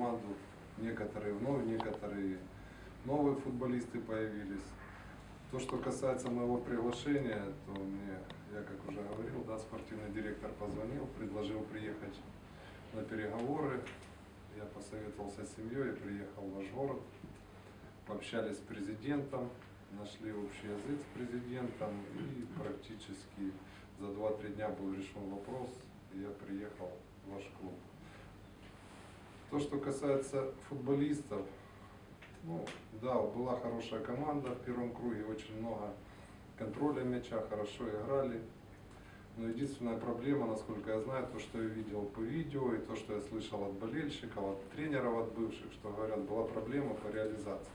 команду. Некоторые вновь, некоторые новые футболисты появились. То, что касается моего приглашения, то мне, я как уже говорил, да, спортивный директор позвонил, предложил приехать на переговоры. Я посоветовался с семьей, приехал в ваш город, пообщались с президентом, нашли общий язык с президентом и практически за 2-3 дня был решен вопрос, и я приехал в ваш клуб. То, что касается футболистов, ну, да, была хорошая команда в первом круге, очень много контроля мяча, хорошо играли. Но единственная проблема, насколько я знаю, то, что я видел по видео, и то, что я слышал от болельщиков, от тренеров, от бывших, что говорят, была проблема по реализации.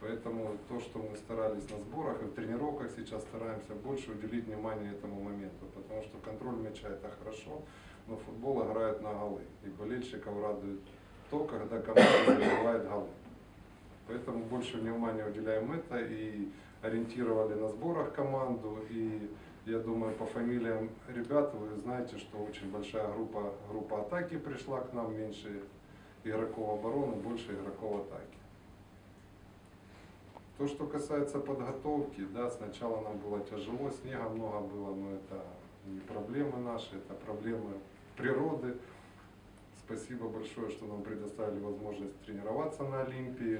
Поэтому то, что мы старались на сборах и в тренировках сейчас стараемся больше уделить внимание этому моменту, потому что контроль мяча это хорошо, но футбол играют на голы. И болельщиков радует то, когда команда забивает голы. Поэтому больше внимания уделяем это и ориентировали на сборах команду. И я думаю, по фамилиям ребят вы знаете, что очень большая группа, группа атаки пришла к нам, меньше игроков обороны, больше игроков атаки. То, что касается подготовки, да, сначала нам было тяжело, снега много было, но это не проблемы наши, это проблемы природы. Спасибо большое, что нам предоставили возможность тренироваться на Олимпии.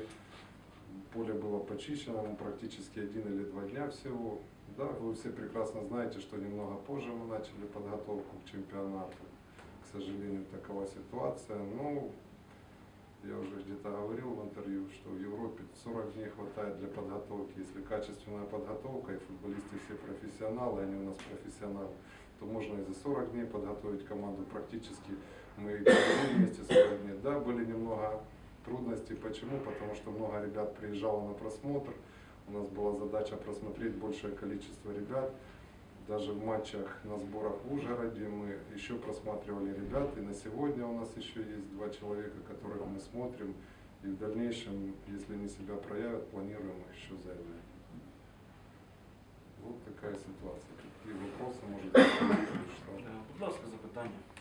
Поле было почищено, ну, практически один или два дня всего. Да, вы все прекрасно знаете, что немного позже мы начали подготовку к чемпионату. К сожалению, такова ситуация. Ну, я уже где-то говорил в интервью, что в Европе 40 дней хватает для подготовки. Если качественная подготовка и футболисты все профессионалы, они у нас профессионалы, то можно и за 40 дней подготовить команду. Практически мы вместе 40 дней. Да, были немного трудностей. Почему? Потому что много ребят приезжало на просмотр. У нас была задача просмотреть большее количество ребят. Даже в матчах на сборах в Ужгороде мы еще просматривали ребят. И на сегодня у нас еще есть два человека, которых мы смотрим. И в дальнейшем, если они себя проявят, планируем еще заявлять. Вот такая ситуация. Какие вопросы, может быть, Плоское ласка.